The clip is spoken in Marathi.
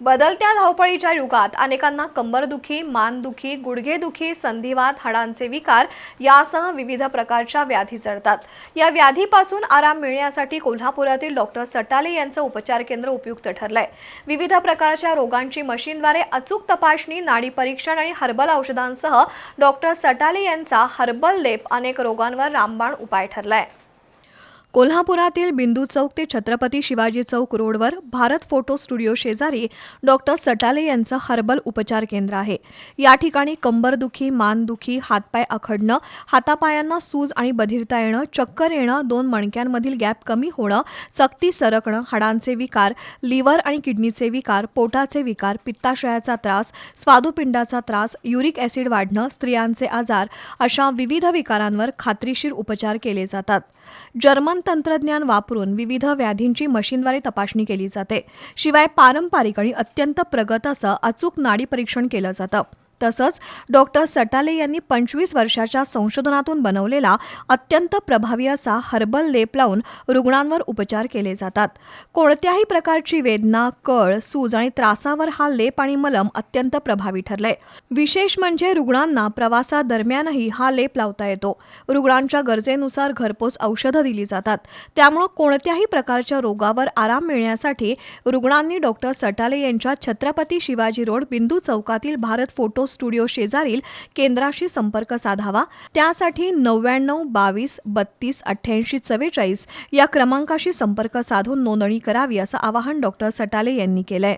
बदलत्या धावपळीच्या युगात अनेकांना कंबरदुखी मानदुखी गुडघेदुखी संधिवात हाडांचे विकार यासह विविध प्रकारच्या व्याधी जडतात. या व्याधीपासून आराम मिळण्यासाठी कोल्हापुरातील डॉक्टर सटाले यांचं उपचार केंद्र उपयुक्त ठरलंय. विविध प्रकारच्या रोगांची मशीनद्वारे अचूक तपासणी नाडी परीक्षण आणि हर्बल औषधांसह डॉक्टर सटाले यांचा हर्बल लेप अनेक रोगांवर रामबाण उपाय ठरलाय. कोल्हापुरातील बिंदू चौक ते छत्रपती शिवाजी चौक रोडवर भारत फोटो स्टुडिओ शेजारी डॉक्टर सटाले यांचं हर्बल उपचार केंद्र आहे. या ठिकाणी कंबरदुखी मानदुखी हातपाय आखडणं हातापायांना सूज आणि बधिरता येणं चक्कर येणं दोन मणक्यांमधील गॅप कमी होणं चकती सरकणं हाडांचे विकार लिव्हर आणि किडनीचे विकार पोटाचे विकार पित्ताशयाचा त्रास स्वादुपिंडाचा त्रास युरिक ॲसिड वाढणं स्त्रियांचे आजार अशा विविध विकारांवर खात्रीशीर उपचार केले जातात. जर्मन तंत्रज्ञान वापरून विविध व्याधींची मशीनद्वारे तपासणी केली जाते. शिवाय पारंपरिक आणि अत्यंत प्रगत असं अचूक नाडी परीक्षण केलं जातं. तसंच डॉक्टर सटाले यांनी पंचवीस वर्षाच्या संशोधनातून बनवलेला अत्यंत प्रभावी असा हर्बल लेप लावून रुग्णांवर उपचार केले जातात. कोणत्याही प्रकारची वेदना कळ सूज आणि त्रासावर हा लेप आणि मलम अत्यंत प्रभावी ठरलाय विशेष म्हणजे रुग्णांना प्रवासादरम्यानही हा लेप लावता येतो. रुग्णांच्या गरजेनुसार घरपोच औषधं दिली जातात. त्यामुळं कोणत्याही प्रकारच्या रोगावर आराम मिळण्यासाठी रुग्णांनी डॉक्टर सटाले यांच्या छत्रपती शिवाजी रोड बिंदू चौकातील भारत फोटो स्टुडिओ शेजारील केंद्राशी संपर्क साधावा. त्यासाठी नव्याण्णव बावीस बत्तीस अठ्ठ्याऐंशी चव्वेचाळीस या क्रमांकाशी संपर्क साधून नोंदणी करावी असं आवाहन डॉक्टर सटाले यांनी केलंय.